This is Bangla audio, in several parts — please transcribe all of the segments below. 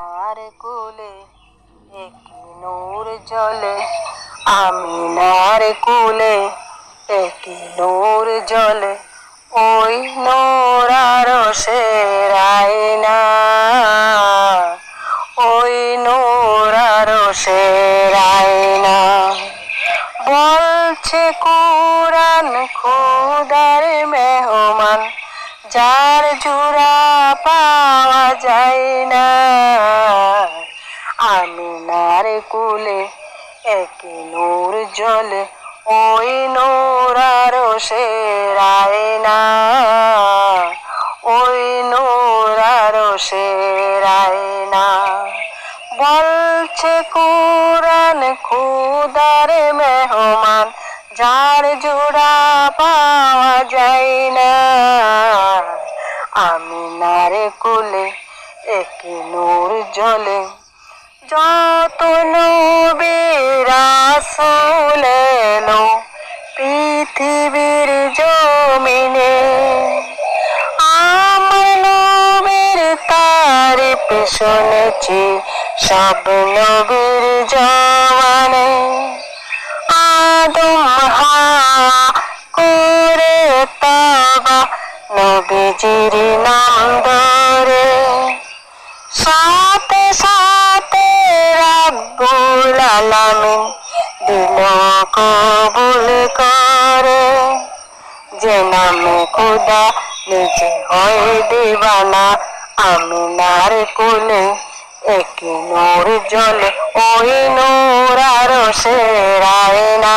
আর কুলে একই নূর জলে আমিনার কুলে একই নূর জলে ওই নূর আরও সে ওই নূর আরও সে বলছে কোরআন খুদার মেহমান যার জোড়া পাওয়া যায় না। আমিনার কুলে একে নূর জলে ওই নূর আরও সে না। ওই নূর আরও সে না। বলছে কোরআন খুদার মেহমান, যার জোড়া পাওয়া যায় না। আমি নারে কুলে একে নূর জলে যত নবীরাসুল এলো পৃথিবীর জমিনে। আমার নবীর তারিফ শুনেছি সব নবীর জওয়ানে নবীজির নাম ধরে। সাথে সাথে রাব্বুল আলামিন দিল কবুল করে। যে নামে খুদা নিজে হয় দিবানা, আমিনার কুলে একই নূর জলে, ওই নূর আরও সে না।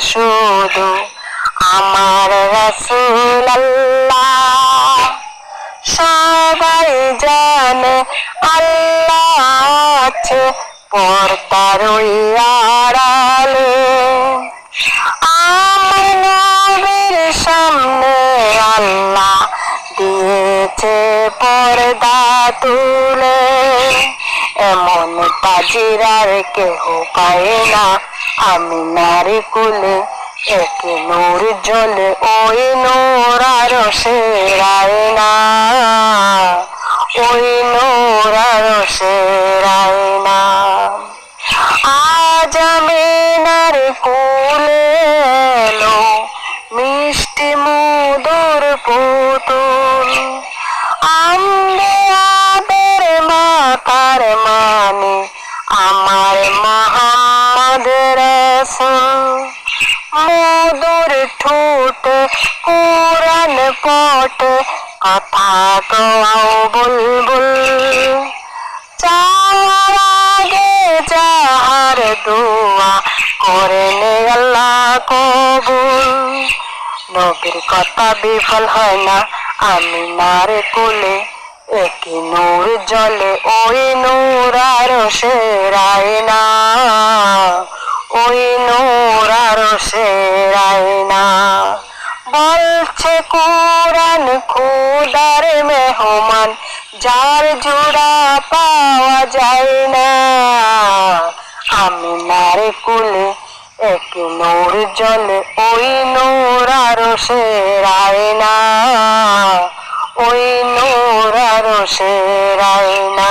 শুধু আমার রসুল আল্লাহ সবাই জানে আল্লাহ আছে পর্দার আড়ালে আমার সামনে আল্লাহ দিয়েছে পর্দা তুলে। এমন তাজিরার কেহ পায় না। আমি নারী কুলে এক নূর জলে, ওই নূর আরও সেরায় না। ওই নূর আরও সেরায় মধুর ঠোঁট কোরআন পট, কথা গাও বুলবুল। চাওয়ার আগে যাহার দোয়া করে নে আল্লাহ কবুল। নবীর কথা বিফল হয় না আমি নারে কোলে, একই নূর জলে ওই নূর আরও সেরায় না। ওই নূর আরও সেরায় বলছে, কোরআন খুদার মেহমান, যার জোড়া পাওয়া যায় না। আমি নারে কুলে এক নূর জলে, ওই নূর আরও সেরায় না ওই নূর আরও সেরায় না